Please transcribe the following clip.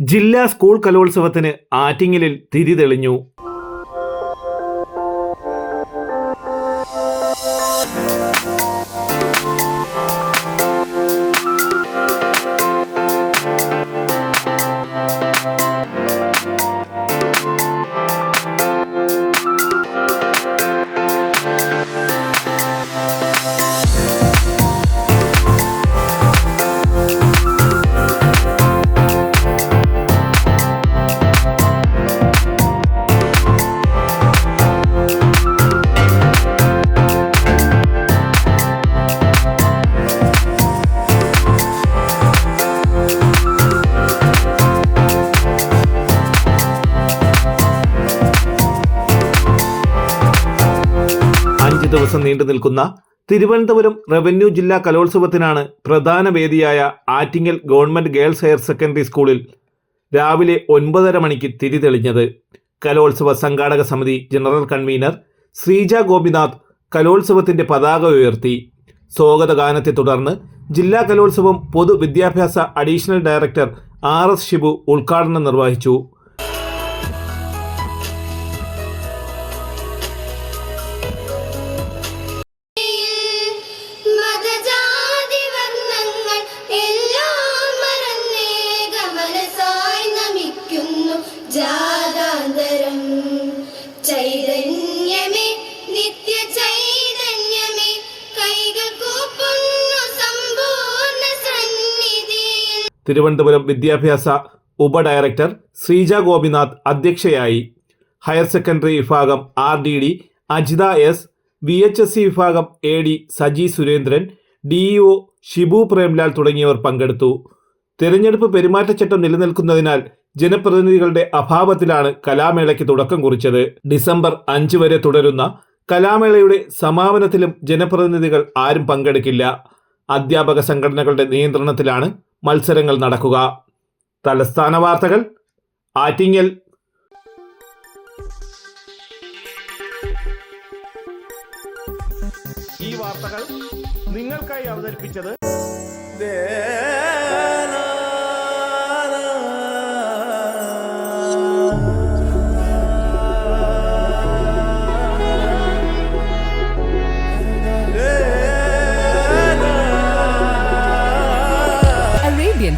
ജില്ലാ സ്കൂൾ കലോത്സവത്തിന് ആറ്റിങ്ങലിൽ തിരിതെളിഞ്ഞു അഞ്ച് ദിവസം നീണ്ടു നിൽക്കുന്ന തിരുവനന്തപുരം റവന്യൂ ജില്ലാ കലോത്സവത്തിനാണ് പ്രധാന വേദിയായ Attingal government girls higher secondary സ്കൂളിൽ രാവിലെ ഒൻപതര മണിക്ക് തിരി തെളിഞ്ഞത്. കലോത്സവ സംഘാടക സമിതി ജനറൽ കൺവീനർ ശ്രീജ ഗോപിനാഥ് കലോത്സവത്തിന്റെ പതാക ഉയർത്തി. സ്വാഗത ഗാനത്തെ തുടർന്ന് ജില്ലാ കലോത്സവം പൊതുവിദ്യാഭ്യാസ additional director R S Shibu ഉദ്ഘാടനം നിർവഹിച്ചു. ചൈതന്യമേ നിത്യ ചൈതന്യമേ കൈകൾ കൂപ്പുന്നു സമ്പൂർണ സന്നിധി. തിരുവനന്തപുരം വിദ്യാഭ്യാസ ഉപഡയറക്ടർ ശ്രീജ ഗോപിനാഥ് അധ്യക്ഷയായി. ഹയർ സെക്കൻഡറി വിഭാഗം R D D Ajitha S V H S C വിഭാഗം A D Saji Surendran DEO Shibu Premlal തുടങ്ങിയവർ പങ്കെടുത്തു. തെരഞ്ഞെടുപ്പ് പെരുമാറ്റച്ചട്ടം നിലനിൽക്കുന്നതിനാൽ ജനപ്രതിനിധികളുടെ അഭാവത്തിലാണ് കലാമേളയ്ക്ക് തുടക്കം കുറിച്ചത്. ഡിസംബർ അഞ്ച് വരെ തുടരുന്ന കലാമേളയുടെ സമാപനത്തിലും ജനപ്രതിനിധികൾ ആരും പങ്കെടുക്കില്ല. അധ്യാപക സംഘടനകളുടെ നിയന്ത്രണത്തിലാണ് മത്സരങ്ങൾ നടക്കുക. തലസ്ഥാന വാർത്തകൾ ആറ്റിങ്ങൽ. ഈ വാർത്തകൾ നിങ്ങൾക്കായി അവതരിപ്പിച്ചത്